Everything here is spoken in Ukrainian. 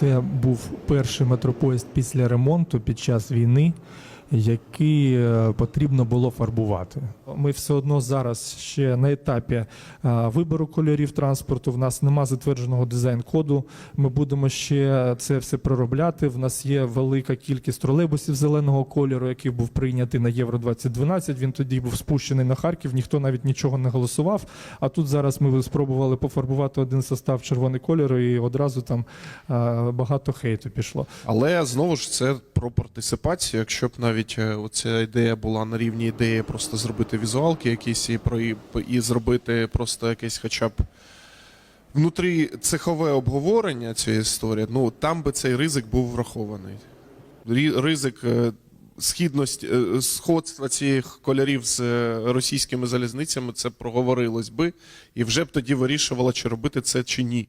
Це був перший метропоїзд після ремонту під час війни, який е, потрібно було фарбувати. Ми все одно зараз ще на етапі е, вибору кольорів транспорту. В нас нема затвердженого дизайн-коду. Ми будемо ще це все проробляти. В нас є велика кількість тролейбусів зеленого кольору, який був прийнятий на Євро 2012. Він тоді був спущений на Харків. Ніхто навіть нічого не голосував. А тут зараз ми спробували пофарбувати один состав червоний кольор, і одразу там е, багато хейту пішло. Але знову ж це про партисипацію. Якщо б навіть е, оця ідея була на рівні ідеї просто зробити візуалки якісь і про і зробити просто якесь хоча б. Внутрі цехове обговорення цієї історії, ну там би цей ризик був врахований. Ризик е, східності, е, сходства цих кольорів з російськими залізницями це проговорилось би, і вже б тоді вирішувало, чи робити це чи ні.